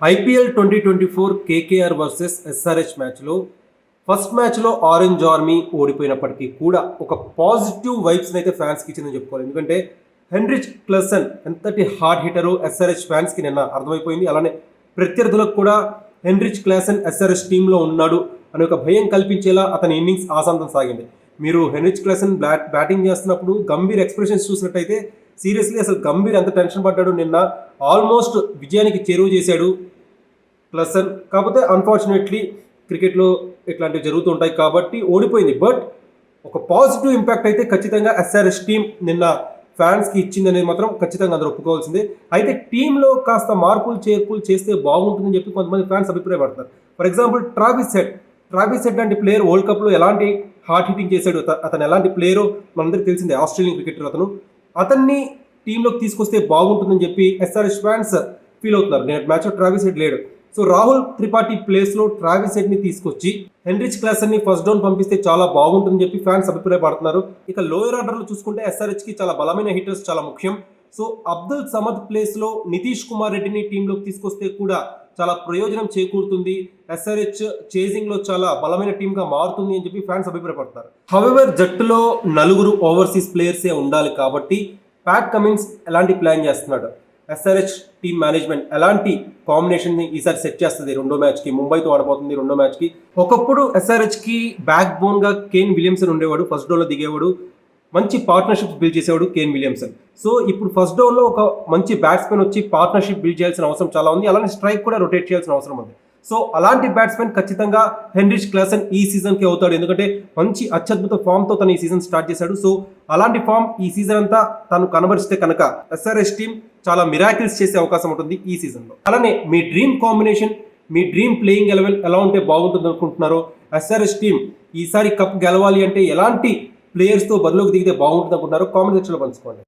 IPL twenty twenty four KKR versus SRH మ్యాచ్లో first మ్యాచ్లో orange army ఓడిపోయినప్పటికీ కూడా ఒక పాజిటివ్ వైబ్స్ని అయితే ఫ్యాన్స్కి ఇచ్చిందని చెప్పుకోవాలి. ఎందుకంటే హెన్రిచ్ క్లసన్ ఎంతటి హార్డ్ హిటరు ఎస్ఆర్హెచ్ ఫ్యాన్స్కి నిన్న అర్థమైపోయింది. అలానే ప్రత్యర్థులకు కూడా హెన్రిచ్ క్లాసన్ ఎస్ఆర్హెచ్ టీంలో ఉన్నాడు అనే ఒక భయం కల్పించేలా అతని ఇన్నింగ్స్ ఆసాంతం సాగింది. మీరు హెన్రిచ్ క్లాసన్ బ్యాట్ బ్యాటింగ్ చేస్తున్నప్పుడు గంభీర్ ఎక్స్ప్రెషన్స్ చూసినట్టయితే సీరియస్లీ అసలు గంభీర్ ఎంత టెన్షన్ పడ్డాడు నిన్న ఆల్మోస్ట్ విజయానికి చేరువ చేశాడు క్లసన్ కాకపోతే అన్ఫార్చునేట్లీ క్రికెట్లో ఇట్లాంటివి జరుగుతూ ఉంటాయి కాబట్టి ఓడిపోయింది. బట్ ఒక పాజిటివ్ ఇంపాక్ట్ అయితే ఖచ్చితంగా ఎస్ఆర్ఎస్ టీం నిన్న ఫ్యాన్స్కి ఇచ్చిందనేది మాత్రం ఖచ్చితంగా అందరూ ఒప్పుకోవాల్సిందే. అయితే టీంలో కాస్త మార్పులు చేర్పులు చేస్తే బాగుంటుందని చెప్పి కొంతమంది ఫ్యాన్స్ అభిప్రాయపడతారు ఫర్ ఎగ్జాంపుల్ ట్రావిస్ సెట్ ట్రావిస్ సెట్ లాంటి ప్లేయర్ వరల్డ్ కప్లో ఎలాంటి హార్ట్ హిట్టింగ్ చేశాడు? అతను ఎలాంటి ప్లేయరో మనందరికీ తెలిసిందే. ఆస్ట్రేలియన్ క్రికెటర్ అతను. అతన్ని టీంలోకి తీసుకొస్తే బాగుంటుందని చెప్పి ఎస్ఆర్ఎస్ ఫ్యాన్స్ ఫీల్ అవుతున్నారు. నేను మ్యాచ్లో ట్రావిస్ హెడ్ లేడు. సో రాహుల్ త్రిపాఠి ప్లేస్లో ట్రావిస్ హెడ్ని తీసుకొచ్చి హెన్రిచ్ క్లాసన్ని ఫస్ట్ డౌన్ పంపిస్తే చాలా బాగుంటుందని చెప్పి ఫ్యాన్స్ అభిప్రాయపడుతున్నారు. ఇక లోయర్ ఆర్డర్లో చూసుకుంటే ఎస్ఆర్హెచ్కి చాలా బలమైన హిట్టర్స్ చాలా ముఖ్యం. సో అబ్దుల్ సమద్ ప్లేస్లో నితీష్ కుమార్ రెడ్డిని టీంలోకి తీసుకొస్తే కూడా చాలా ప్రయోజనం చేకూరుతుంది. ఎస్ఆర్హెచ్ చేజింగ్లో చాలా బలమైన టీంగా మారుతుంది అని చెప్పి ఫ్యాన్స్ అభిప్రాయపడతారు హవెవర్ జట్టులో నలుగురు ఓవర్సీస్ ప్లేయర్సే ఉండాలి కాబట్టి ప్యాట్ కమిన్స్ ఎలాంటి ప్లాన్ చేస్తున్నాడు? ఎస్ఆర్హెచ్ టీమ్ మేనేజ్మెంట్ ఎలాంటి కాంబినేషన్ని ఈసారి సెట్ చేస్తుంది రెండో మ్యాచ్కి ముంబైతో ఆడబోతుంది రెండో మ్యాచ్కి ఒకప్పుడు ఎస్ఆర్హెచ్కి బ్యాక్ బోన్గా కేన్ విలియమ్సన్ ఉండేవాడు ఫస్ట్ డోలో దిగేవాడు మంచి పార్ట్నర్షిప్ బిల్డ్ చేసేవాడు కేన్ విలియమ్సన్ సో ఇప్పుడు ఫస్ట్ డోర్లో ఒక మంచి బ్యాట్స్మెన్ వచ్చి పార్ట్నర్షిప్ బిల్డ్ చేయాల్సిన అవసరం చాలా ఉంది. అలానే స్ట్రైక్ కూడా రొటేట్ చేయాల్సిన అవసరం ఉంది. సో అలాంటి బ్యాట్స్మెన్ ఖచ్చితంగా హెన్రిచ్ క్లాసన్ ఈ సీజన్కి అవుతాడు. ఎందుకంటే మంచి అత్యద్భుత ఫామ్తో తను ఈ సీజన్ స్టార్ట్ చేశాడు. సో అలాంటి ఫామ్ ఈ సీజన్ అంతా తను కనబరిస్తే కనుక ఎస్ఆర్ఎస్ టీం చాలా మిరాకిల్స్ చేసే అవకాశం ఉంటుంది ఈ సీజన్లో అలానే మీ డ్రీమ్ కాంబినేషన్ మీ డ్రీమ్ ప్లేయింగ్ ఎలెవెన్ ఎలా ఉంటే బాగుంటుంది అనుకుంటున్నారో ఎస్ఆర్ఎస్ టీం ఈసారి కప్ గెలవాలి అంటే ఎలాంటి ప్లేయర్స్తో బరిలోకి దిగితే బాగుంటుంది అనుకుంటున్నారో కామెంట్ సెక్షన్లో పంచుకోండి.